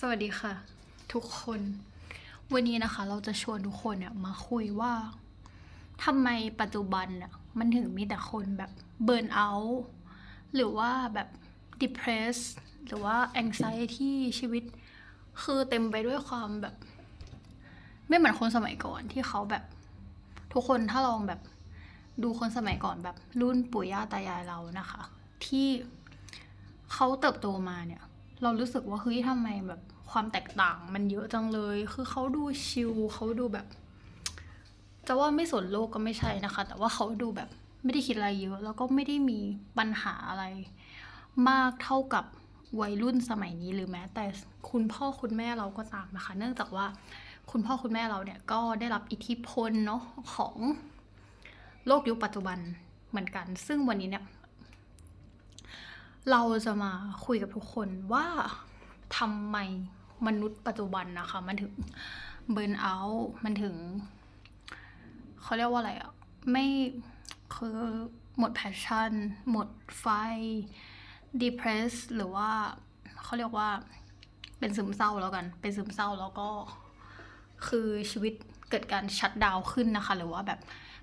สวัสดีค่ะ ทุกคน วันนี้นะคะ เราจะชวนทุกคนเนี่ยมาคุยว่าทำไมปัจจุบันน่ะมันถึงมีแต่คนแบบเบิร์นเอาท์หรือว่าแบบ depress หรือว่า anxiety ชีวิต คือเต็มไปด้วยความแบบ ไม่เหมือนคนสมัยก่อนที่เขาแบบ ทุกคนถ้าลองแบบดูคนสมัยก่อนแบบรุ่นปู่ย่าตายายเรานะคะ ที่เขาเติบโตมาเนี่ย เรารู้สึกว่าเฮ้ยทำไมแบบความแตกต่างมันเยอะจังเลย คือเขาดูชิลเขาดูแบบ จะว่าไม่สนโลกก็ไม่ใช่นะคะ แต่ว่าเขาดูแบบไม่ได้คิดอะไรเยอะ แล้วก็ไม่ได้มีปัญหาอะไร มากเท่ากับวัยรุ่นสมัยนี้หรือแม้ แต่คุณพ่อคุณแม่เราก็ตามนะคะ เนื่องจากว่าคุณพ่อคุณแม่เราเนี่ยก็ได้รับอิทธิพลเนาะของโลกยุคปัจจุบันเหมือนกัน ซึ่งวันนี้เนี่ย เราจะมาคุยกับทุกคนว่าทำไมมนุษย์ปัจจุบันนะคะ มันถึงเบิร์นเอาท์มันถึงเขาเรียกว่าอะไรอะไม่คือหมดแพชชั่น หมดไฟ depress หรือว่าเขาเรียกว่าเป็นซึมเศร้าแล้วกัน เป็นซึมเศร้าแล้วก็ คือชีวิตเกิดการชัดดาวขึ้นนะคะ หรือว่าแบบ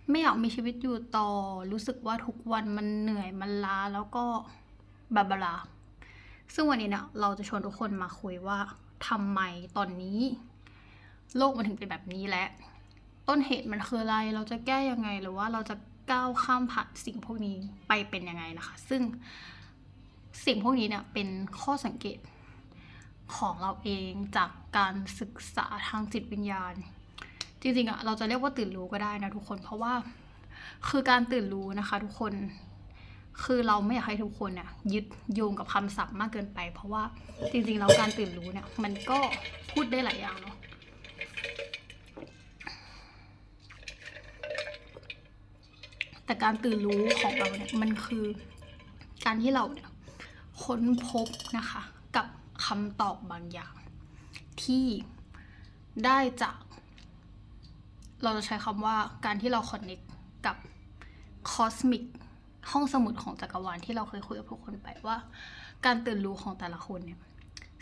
ไม่อยากมีชีวิตอยู่ต่อ รู้สึกว่าทุกวันมันเหนื่อยมันล้าแล้วก็ บาบาลาซึ่งวันนี้เนี่ยเราจะชวนทุกคนมาคุยว่าทำไมตอนนี้ โลกมันถึงเป็นแบบนี้และ ต้นเหตุมันคืออะไรเราจะแก้ยังไงหรือว่าเราจะก้าวข้ามผ่านสิ่งพวกนี้ไปเป็นยังไงนะคะ ซึ่งสิ่งพวกนี้เนี่ยเป็นข้อสังเกตของเราเองจากการศึกษาทางจิตวิญญาณ จริงๆอะเราจะเรียกว่าตื่นรู้ก็ได้นะทุกคนเพราะว่าคือการตื่นรู้นะคะ ทุกคน คือเราไม่อยากให้ทุกคนเนี่ยยึดโยงกับคำศัพท์มากเกินไป เพราะว่าจริงๆแล้วการตื่นรู้เนี่ย มันก็พูดได้หลายอย่างเนาะแต่การตื่นรู้ของเราเนี่ยมันคือการที่เราเนี่ยค้นพบนะคะ กับคำตอบบางอย่าง ที่ได้จาก เราจะใช้คำว่าการที่เราคอนเน c t กับคอสมิก ห้องสมุดของจักรวาลที่เราเคยคุยกับทุกคนไปว่า การตื่นรู้ของแต่ละคนเนี่ย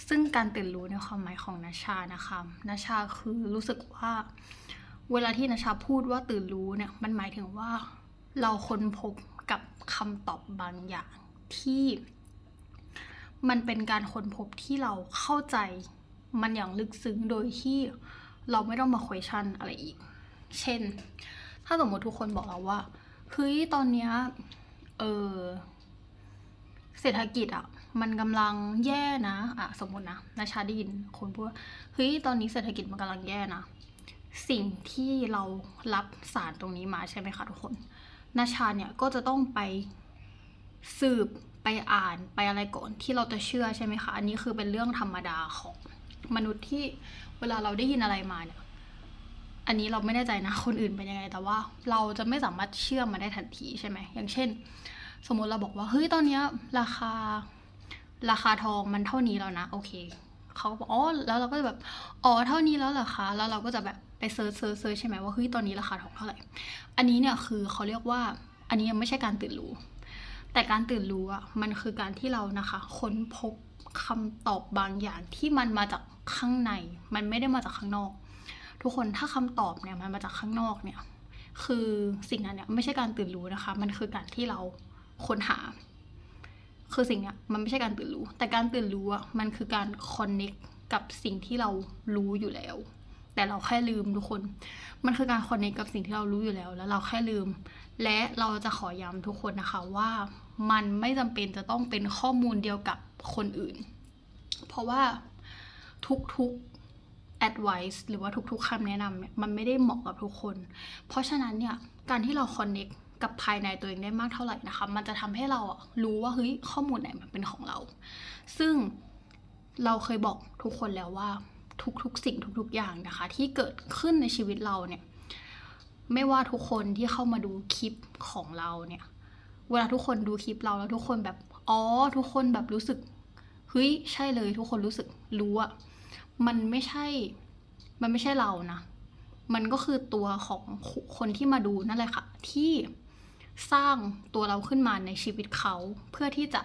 ซึ่งการตื่นรู้ในความหมายของนาชานะคะนาชาคือรู้สึกว่าเวลาที่นาชาพูดว่าตื่นรู้เนี่ยมันหมายถึงว่าเราค้นพบกับคำตอบบางอย่างที่ มันเป็นการค้นพบที่เราเข้าใจมันอย่างลึกซึ้งโดยที่เราไม่ต้องมา question อะไรอีก เช่น ถ้าสมมติทุกคนบอกเราว่าเฮ้ยตอนเนี้ย เออเศรษฐกิจอะมันกำลังแย่นะอะสมมตินะนาชาได้ยินคนพูดว่าเฮ้ยตอนนี้เศรษฐกิจมันกำลังแย่นะสิ่งที่เรารับสารตรงนี้มาใช่ไหมคะทุกคนนาชาเนี่ยก็จะต้องไปสืบไปอ่านไปอะไรก่อนที่เราจะเชื่อใช่ไหมคะ อันนี้คือเป็นเรื่องธรรมดาของมนุษย์ที่เวลาเราได้ยินอะไรมาเนี่ย อันนี้เราไม่แน่ใจนะคนอื่นเป็นยังไง แต่ว่าเราจะไม่สามารถเชื่อมันได้ทันทีใช่ไหมอย่างเช่น สมมติเราบอกว่าเฮ้ยตอนนี้ราคาราคาทองมันเท่านี้แล้วนะ โอเคเขาก็บอกอ๋อแล้วเราก็จะแบบอ๋อเท่านี้แล้วเหรอคะแล้วเราก็จะแบบไปเซิร์ชเซิร์ชเซิร์ชใช่ไหมว่าเฮ้ยตอนนี้ราคาทองเท่าไหร่อันนี้เนี่ยคือเขาเรียกว่าอันนี้ยังไม่ใช่การตื่นรู้ แต่การตื่นรู้อะมันคือการที่เรานะคะค้นพบคำตอบบางอย่างที่มันมาจากข้างใน มันไม่ได้มาจากข้างนอก ทุกคนถ้าคำตอบเนี่ยมันมาจากข้างนอกเนี่ย คือสิ่งนั้นเนี่ยไม่ใช่การตื่นรู้นะคะ มันคือการที่เราค้นหา คือสิ่งเนี้ยมันไม่ใช่การตื่นรู้ แต่การตื่นรู้อะมันคือการคอนเน็กกับสิ่งที่เรารู้อยู่แล้ว แต่เราแค่ลืมทุกคน มันคือการคอนเน็กกับสิ่งที่เรารู้อยู่แล้ว แล้วเราแค่ลืม และเราจะขอย้ำทุกคนนะคะว่ามันไม่จำเป็นจะต้องเป็นข้อมูลเดียวกับคนอื่น เพราะว่าทุกๆ advice หรือว่าทุกๆคำแนะนำเนี่ยมันไม่ได้เหมาะกับทุกคน เพราะฉะนั้นเนี่ยการที่เรา connect กับภายในตัวเองได้มากเท่าไหร่นะคะ มันจะทำให้เราอะรู้ว่าเฮ้ยข้อมูลไหนมันเป็นของเรา ซึ่งเราเคยบอกทุกคนแล้วว่าทุกๆ สิ่งทุก ๆ อย่างนะคะ ที่เกิดขึ้นในชีวิตเราเนี่ย ไม่ว่าทุกคนที่เข้ามาดูคลิปของเราเนี่ย เวลาทุกคนดูคลิปเราแล้วทุกคนแบบอ๋อทุกคนแบบรู้สึกเฮ้ยใช่เลยทุกคนรู้สึกรู้อะ มันไม่ใช่ มันไม่ใช่เรานะ มันก็คือตัวของคนที่มาดูนั่นแหละค่ะ ที่สร้างตัวเราขึ้นมาในชีวิตเขาเพื่อที่จะ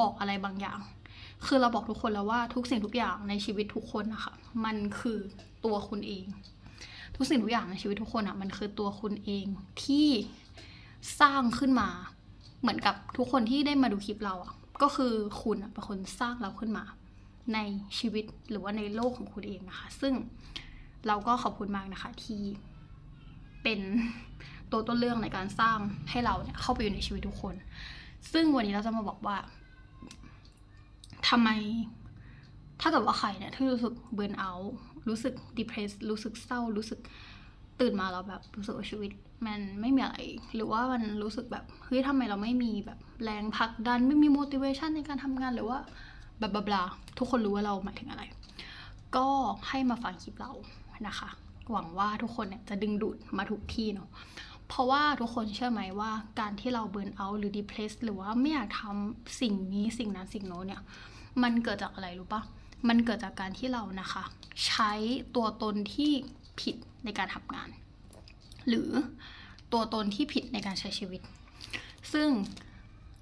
บอกอะไรบางอย่าง คือเราบอกทุกคนแล้วว่าทุกสิ่งทุกอย่างในชีวิตทุกคนนะคะมันคือตัวคุณเอง ทุกสิ่งทุกอย่างในชีวิตทุกคนอะมันคือตัวคุณเองที่สร้างขึ้นมา เหมือนกับทุกคนที่ได้มาดูคลิปเราอะก็คือคุณเป็นคนสร้างเราขึ้นมา ในชีวิตหรือว่าในโลกของคุณเองนะคะ ซึ่งเราก็ขอบคุณมากนะคะที่เป็นตัวต้นเรื่องในการสร้างให้เราเนี่ยเข้าไปอยู่ในชีวิตทุกคน ซึ่งวันนี้เราจะมาบอกว่าทำไมถ้าเกิดว่าใครเนี่ยที่รู้สึกเบิร์นเอารู้สึกดิเพรสรู้สึกเศร้ารู้สึกตื่นมาแล้วแบบรู้สึกว่าชีวิต มันไม่มีอะไร หรือว่ามันรู้สึกแบบเฮ้ยทำไมเราไม่มีแบบแรงผลักดันไม่มี motivation ในการทำงานหรือว่า บลาบลาบลาทุกคนรู้ว่าเราหมายถึงอะไร ก็ให้มาฟังคลิปเรานะคะ หวังว่าทุกคนเนี่ยจะดึงดูดมาถูกที่เนาะเพราะว่าทุกคนเชื่อไหมว่าการที่เราเบิร์นเอาท์หรือดิเพรสหรือว่าไม่อยากทำสิ่งนี้สิ่งนั้นสิ่งโน้นเนี่ย มันเกิดจากอะไรรู้ปะมันเกิดจากการที่เรานะคะ ใช้ตัวตนที่ผิดในการทำงาน หรือตัวตนที่ผิดในการใช้ชีวิต ซึ่ง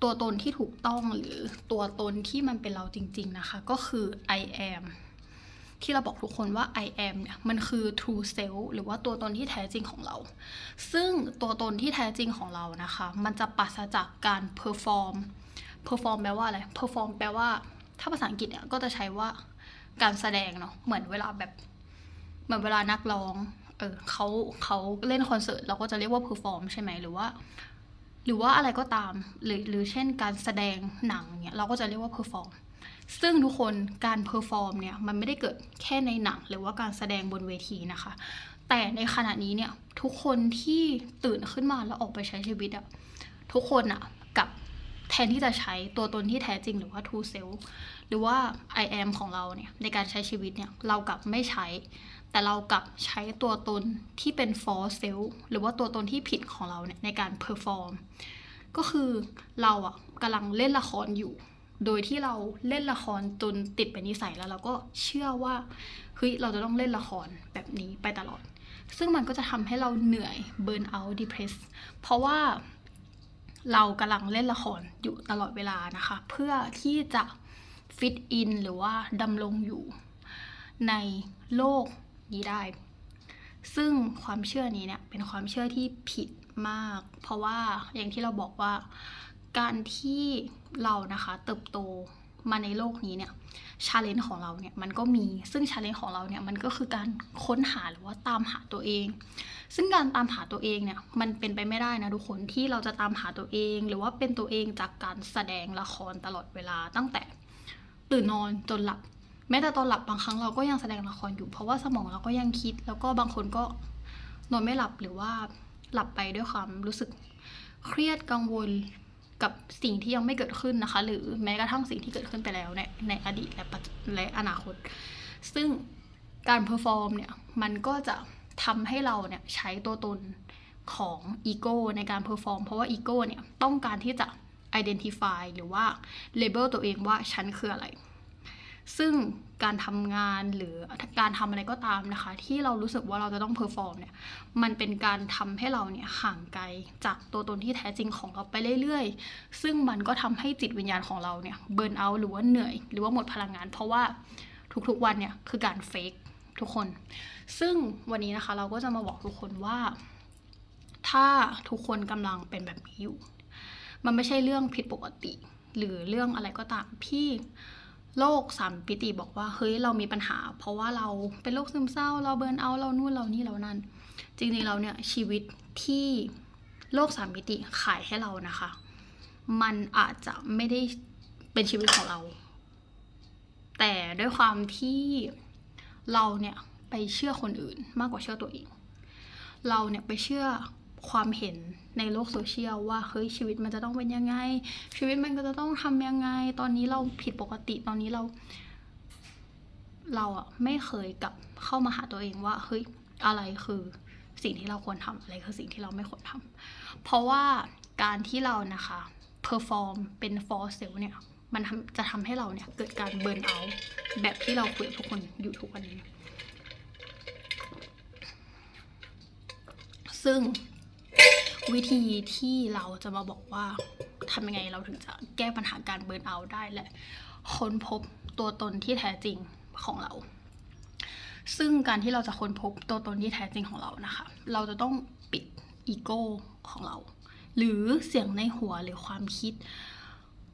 ตัวตนที่ถูกต้องหรือตัวตนที่มันเป็นเราจริง ๆ นะคะ ก็คือ I am ที่เราบอกทุกคนว่า I am เนี่ยมันคือ true self หรือว่าตัวตนที่แท้จริงของเรา ซึ่งตัวตนที่แท้จริงของเรานะคะ มันจะปราศจากการ perform perform แปลว่าอะไร perform แปลว่า ถ้าภาษาอังกฤษเนี่ยก็จะใช้ว่าการแสดงเนาะเหมือนเวลาแบบ เหมือนเวลานักร้องเออเขาเขาเล่นคอนเสิร์ตเราก็จะเรียกว่า perform ใช่ไหมหรือว่า หรือว่าอะไรก็ตาม หรือหรือเช่นการแสดงหนังเนี่ยเราก็จะเรียกว่า perform ซึ่งทุกคนการเพอร์ฟอร์มเนี่ยมันไม่ได้เกิดแค่ในหนัง หรือว่าการแสดงบนเวทีนะคะ แต่ในขณะนี้เนี่ยทุกคนที่ตื่นขึ้นมาแล้วออกไปใช้ชีวิตอะทุกคนอะกับแทนที่จะใช้ตัวตนที่แท้จริงหรือว่า true self หรือว่า I am ของเราเนี่ยในการใช้ชีวิตเนี่ยเรากลับไม่ใช้ แต่เรากลับใช้ตัวตนที่เป็น false self หรือว่าตัวตนที่ผิดของเราเนี่ยในการ perform ก็คือเราอะกำลังเล่นละครอยู่ โดยที่เราเล่นละครจนติดเป็นนิสัยแล้วเราก็เชื่อว่าเฮ้ยเราจะต้องเล่นละครแบบนี้ไปตลอด ซึ่งมันก็จะทำให้เราเหนื่อย burn out depress เพราะว่าเรากำลังเล่นละครอยู่ตลอดเวลานะคะ เพื่อที่จะ fit in หรือว่าดำรงอยู่ในโลก นี้ได้ ซึ่งความเชื่อนี้เนี่ยเป็นความเชื่อที่ผิดมาก เพราะว่าอย่างที่เราบอกว่าการที่เรานะคะเติบโตมาในโลกนี้เนี่ยชาเลนจ์ของเราเนี่ยมันก็มีซึ่งชาเลนจ์ของเราเนี่ยมันก็คือการค้นหาหรือว่าตามหาตัวเอง ซึ่งการตามหาตัวเองเนี่ยมันเป็นไปไม่ได้นะทุกคนที่เราจะตามหาตัวเอง หรือว่าเป็นตัวเองจากการแสดงละครตลอดเวลาตั้งแต่ตื่นนอนจนหลับ แม้แต่ตอนหลับบางครั้งเราก็ยังแสดงละครอยู่ เพราะว่าสมองเราก็ยังคิด แล้วก็บางคนก็นอนไม่หลับหรือว่าหลับไปด้วยความรู้สึกเครียดกังวลกับสิ่งที่ยังไม่เกิดขึ้นนะคะ หรือแม้กระทั่งสิ่งที่เกิดขึ้นไปแล้วในในอดีตและและอนาคต ซึ่งการเพอร์ฟอร์มเนี่ยมันก็จะทำให้เราเนี่ยใช้ตัวตนของอีโก้ในการเพอร์ฟอร์มเพราะว่าอีโก้เนี่ยต้องการที่จะ identify หรือว่า label ตัวเองว่าฉันคืออะไร ซึ่งการทำงานหรือการทำอะไรก็ตามนะคะ ที่เรารู้สึกว่าเราจะต้องเพอร์ฟอร์มเนี่ยมันเป็นการทำให้เราเนี่ยห่างไกลจากตัวตนที่แท้จริงของเราไปเรื่อยๆ ซึ่งมันก็ทำให้จิตวิญญาณของเราเนี่ยเบิร์นเอาหรือว่าเหนื่อย หรือว่าหมดพลังงาน เพราะว่าทุกๆวันเนี่ยคือการเฟกทุกคน ซึ่งวันนี้นะคะเราก็จะมาบอกทุกคนว่า ถ้าทุกคนกำลังเป็นแบบนี้อยู่ มันไม่ใช่เรื่องผิดปกติ หรือเรื่องอะไรก็ตามที่ โรคสามปิติบอกว่าเฮ้ยเรามีปัญหา เพราะว่าเราเป็นโรคซึมเศร้า เราเบิร์นเอาเรานู่นเรานี่เรานั่น จริงๆเราเนี่ยชีวิตที่โลกสามมิติขายให้เรานะคะ มันอาจจะไม่ได้เป็นชีวิตของเรา แต่ด้วยความที่เราเนี่ยไปเชื่อคนอื่นมากกว่าเชื่อตัวเอง เราเนี่ยไปเชื่อ ความเห็นในโลกโซเชียลว่าเฮ้ยชีวิตมันจะต้องเป็นยังไง ชีวิตมันก็จะต้องทำยังไง ตอนนี้เราผิดปกติตอนนี้เรา เราอะไม่เคยกลับเข้ามาหาตัวเองว่าเฮ้ยอะไรคือสิ่งที่เราควรทำอะไรคือสิ่งที่เราไม่ควรทำเพราะว่าการที่เรานะคะเพอร์ฟอร์มเป็น for self เนี่ย มันทำจะทำให้เราเนี่ยเกิดการเบิร์นเอาท์แบบที่เราคุยกับทุกคนอยู่ทุกวันนี้ ซึ่ง วิธีที่เราจะมาบอกว่าทำยังไงเราถึงจะแก้ปัญหาการเบิร์นเอาได้และค้นพบตัวตนที่แท้จริงของเรา ซึ่งการที่เราจะค้นพบตัวตนที่แท้จริงของเรานะคะ เราจะต้องปิดอีโก้ของเรา หรือเสียงในหัวหรือความคิด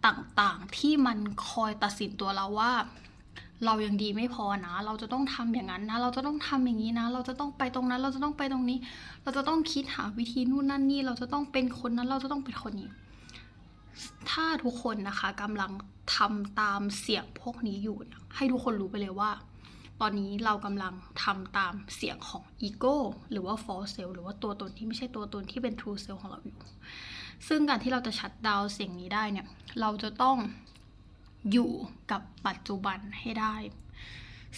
ต่างๆที่มันคอยตัดสินตัวเราว่า เรายังดีไม่พอนะ เราจะต้องทำอย่างนั้นนะ เราจะต้องทำอย่างนี้นะ เราจะต้องไปตรงนั้น เราจะต้องไปตรงนี้ เราจะต้องคิดหาวิธีนู่นนั่นนี่ เราจะต้องเป็นคนนั้น เราจะต้องเป็นคนนี้ ถ้าทุกคนนะคะกำลังทำตามเสียงพวกนี้อยู่ให้ทุกคนรู้ไปเลยว่า ตอนนี้เรากำลังทำตามเสียงของอีโก้หรือว่า false self หรือว่าตัวตนที่ไม่ใช่ตัวตนที่เป็น true self ของเราอยู่ ซึ่งการที่เราจะชัดดาวเสียงนี้ได้เนี่ย เราจะต้อง อยู่กับปัจจุบันให้ได้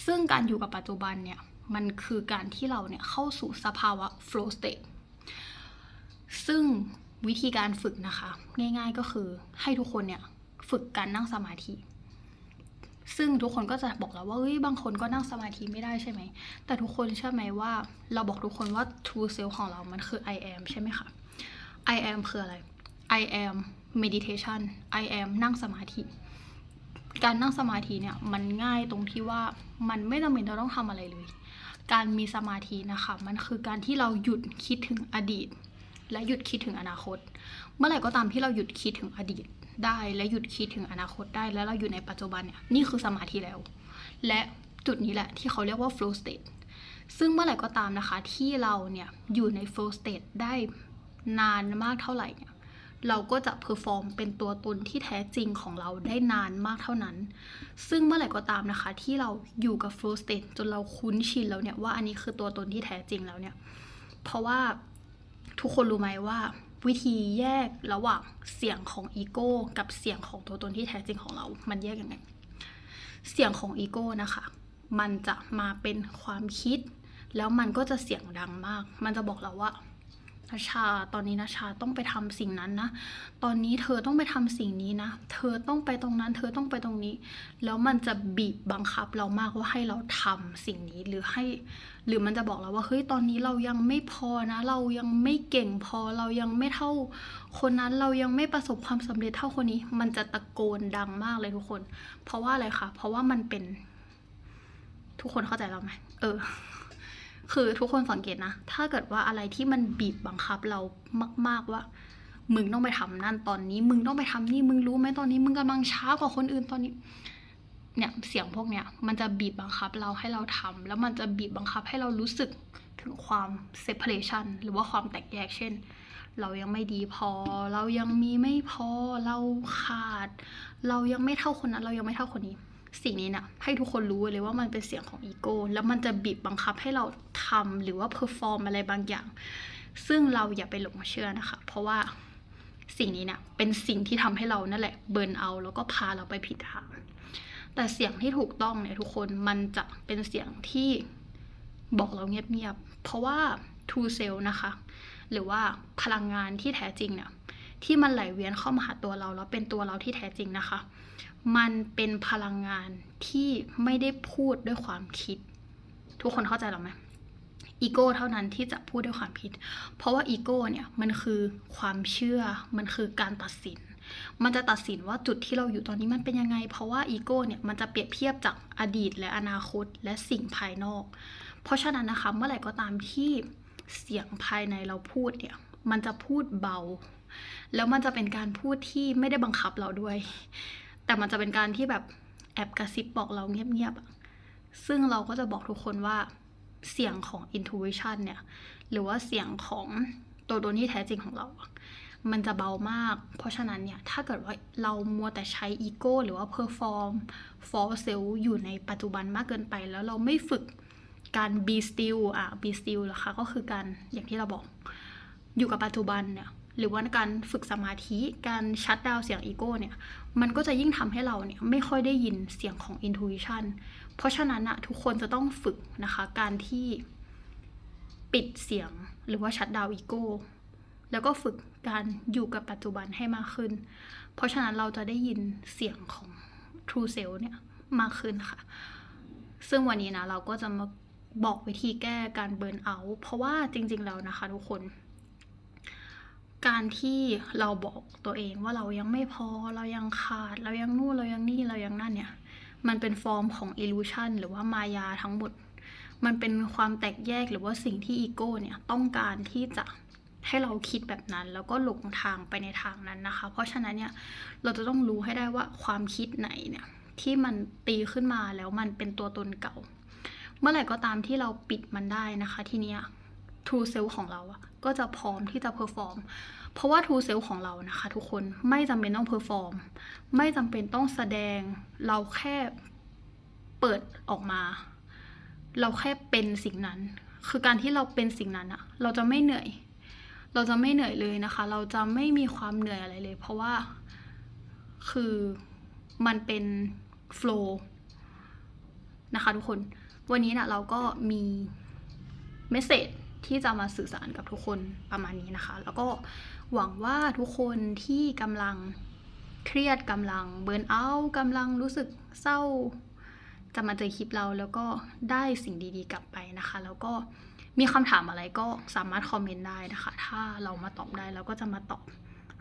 ซึ่งการอยู่กับปัจจุบันเนี่ยมันคือการที่เราเนี่ยเข้าสู่สภาวะ flow state ซึ่งวิธีการฝึกนะคะ ง่ายๆก็คือให้ทุกคนเนี่ยฝึกการนั่งสมาธิ ซึ่งทุกคนก็จะบอกแล้วว่าเฮ้ยบางคนก็นั่งสมาธิไม่ได้ใช่ไหม แต่ทุกคนเชื่อไหมว่า เราบอกทุกคนว่า true self ของเรามันคือ I am ใช่ไหมคะ I am คืออะไร I am meditation I am นั่งสมาธิ การนั่งสมาธิเนี่ยมันง่ายตรงที่ว่ามันไม่จำเป็นเราต้องทำอะไรเลย การมีสมาธินะคะมันคือการที่เราหยุดคิดถึงอดีต และหยุดคิดถึงอนาคต เมื่อไหร่ก็ตามที่เราหยุดคิดถึงอดีตได้และหยุดคิดถึงอนาคตได้ แล้วเราอยู่ในปัจจุบันเนี่ยนี่คือสมาธิแล้ว และจุดนี้แหละที่เขาเรียกว่า flow state ซึ่งเมื่อไหร่ก็ตามนะคะที่เราเนี่ยอยู่ใน flow state ได้นานมากเท่าไหร่ เราก็จะเพอร์ฟอร์มเป็นตัวตนที่แท้จริงของเราได้นานมากเท่านั้น ซึ่งเมื่อไหร่ก็ตามนะคะ ที่เราอยู่กับ flow state จนเราคุ้นชินแล้วเนี่ยว่าอันนี้คือตัวตนที่แท้จริงแล้วเนี่ย เพราะว่าทุกคนรู้ไหมว่า วิธีแยกระหว่างเสียงของอีโก้กับเสียงของตัวตนที่แท้จริงของเรา มันแยกยังไง เสียงของอีโก้นะคะ มันจะมาเป็นความคิด แล้วมันก็จะเสียงดังมาก มันจะบอกเราว่า นาชา ตอนนี้นาชาต้องไปทำสิ่งนั้นนะ ตอนนี้เธอต้องไปทำสิ่งนี้นะ เธอต้องไปตรงนั้น เธอต้องไปตรงนี้ แล้วมันจะบีบบังคับเรามากว่าให้เราทำสิ่งนี้หรือให้ หรือมันจะบอกเราว่าเฮ้ยตอนนี้เรายังไม่พอนะ เรายังไม่เก่งพอ เรายังไม่เท่า คนนั้นเรายังไม่ประสบความสำเร็จเท่าคนนี้ มันจะตะโกนดังมากเลยทุกคน เพราะว่าอะไรคะ เพราะว่ามันเป็น ทุกคนเข้าใจเราไหมเออ คือทุกคนสังเกตนะ ถ้าเกิดว่าอะไรที่มันบีบบังคับเรามาก ๆว่า มึงต้องไปทำนั่นตอนนี้ มึงต้องไปทำนี่ มึงรู้ไหมตอนนี้ มึงกำลังช้ากว่าคนอื่นตอนนี้ เนี่ยเสียงพวกเนี้ยมันจะบีบบังคับเราให้เราทำแล้วมันจะบีบบังคับให้เรารู้สึกถึงความ separation หรือว่าความแตกแยก เช่น เรายังไม่ดีพอ เรายังมีไม่พอ เราขาด เรายังไม่เท่าคนนั้น เรายังไม่เท่าคนนี้ สิ่งนี้นะให้ทุกคนรู้เลยว่ามันเป็นเสียงของอีโก้แล้วมันจะบีบบังคับให้เราทำหรือว่าเพอร์ฟอร์มอะไรบางอย่าง ซึ่งเราอย่าไปหลงเชื่อนะคะ เพราะว่าสิ่งนี้เนี่ยเป็นสิ่งที่ทำให้เรานั่นแหละเบิร์นเอาแล้วก็พาเราไปผิดทาง แต่เสียงที่ถูกต้องเนี่ยทุกคนมันจะเป็นเสียงที่บอกเราเงียบๆเพราะว่า true self นะคะ หรือว่าพลังงานที่แท้จริงเนี่ย ที่มันไหลเวียนเข้ามาหาตัวเราแล้วเป็นตัวเราที่แท้จริงนะคะ มันเป็นพลังงานที่ไม่ได้พูดด้วยความคิด ทุกคนเข้าใจหรอไหมอีโก้เท่านั้นที่จะพูดด้วยความคิด เพราะว่าอีโก้เนี่ยมันคือความเชื่อ มันคือการตัดสิน มันจะตัดสินว่าจุดที่เราอยู่ตอนนี้มันเป็นยังไง เพราะว่าอีโก้เนี่ยมันจะเปรียบเทียบจากอดีตและอนาคตและสิ่งภายนอก เพราะฉะนั้นนะคะเมื่อไหร่ก็ตามที่เสียงภายในเราพูดเนี่ย มันจะพูดเบา แล้วมันจะเป็นการพูดที่ไม่ได้บังคับเราด้วย แต่มันจะเป็นการที่แบบแอบกระซิบบอกเราเงียบๆซึ่งเราก็จะบอกทุกคนว่าเสียงของ intuition เนี่ย หรือว่าเสียงของตัวตนที่แท้จริงของเรา มันจะเบามาก เพราะฉะนั้นเนี่ย ถ้าเกิดว่าเรามัวแต่ใช้อีโก้หรือว่า perform for self อยู่ในปัจจุบันมากเกินไป แล้วเราไม่ฝึกการ be still อะ be still นะคะ ก็คือการอย่างที่เราบอก อยู่กับปัจจุบันเนี่ย หรือว่าการฝึกสมาธิการชัดดาวเสียงอีโก้เนี่ยมันก็จะยิ่งทำให้เราเนี่ยไม่ค่อยได้ยินเสียงของ intuition เพราะฉะนั้นอะทุกคนจะต้องฝึกนะคะการที่ปิดเสียงหรือว่าชัดดาวอีโก้แล้วก็ฝึกการอยู่กับปัจจุบันให้มากขึ้น เพราะฉะนั้นเราจะได้ยินเสียงของ True Self เนี่ยมากขึ้นค่ะ ซึ่งวันนี้นะเราก็จะมาบอกวิธีแก้การเบิร์นเอาท์เพราะว่าจริงๆแล้วนะคะทุกคน การที่เราบอกตัวเองว่าเรายังไม่พอเรายังขาด เรายังนู่นเรายังนี่เรายังนั่นเนี่ย มันเป็นฟอร์มของ illusion หรือว่ามายาทั้งหมด มันเป็นความแตกแยกหรือว่าสิ่งที่อีโก้เนี่ยต้องการที่จะให้เราคิดแบบนั้น แล้วก็หลงทางไปในทางนั้นนะคะ เพราะฉะนั้นเนี่ยเราจะต้องรู้ให้ได้ว่าความคิดไหนเนี่ยที่มันตีขึ้นมาแล้วมันเป็นตัวตนเก่า เมื่อไหร่ก็ตามที่เราปิดมันได้นะคะ ทีเนี้ย True Self ของเราอะก็จะพร้อมที่จะเพอร์ฟอร์มเพราะว่า True Self ของเรานะคะ ทุกคนไม่จำเป็นต้องเพอร์ฟอร์มไม่จำเป็นต้องแสดงเราแค่เปิดออกมา เราแค่เป็นสิ่งนั้น คือการที่เราเป็นสิ่งนั้นอะเราจะไม่เหนื่อย เราจะไม่เหนื่อยเลยนะคะ เราจะไม่มีความเหนื่อยอะไรเลย เพราะว่าคือมันเป็นโฟล์นะคะทุกคน วันนี้นะเราก็มีเมสเซจ ที่จะมาสื่อสารกับทุกคนประมาณนี้นะคะ แล้วก็หวังว่าทุกคนที่กำลังเครียดกำลังเบิร์นเอาท์กำลังรู้สึกเศร้า จะมาเจอคลิปเราแล้วก็ได้สิ่งดีๆกลับไปนะคะ แล้วก็มีคำถามอะไรก็สามารถคอมเมนต์ได้นะคะ ถ้าเรามาตอบได้เราก็จะมาตอบ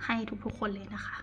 ให้ทุกๆคนเลยนะคะ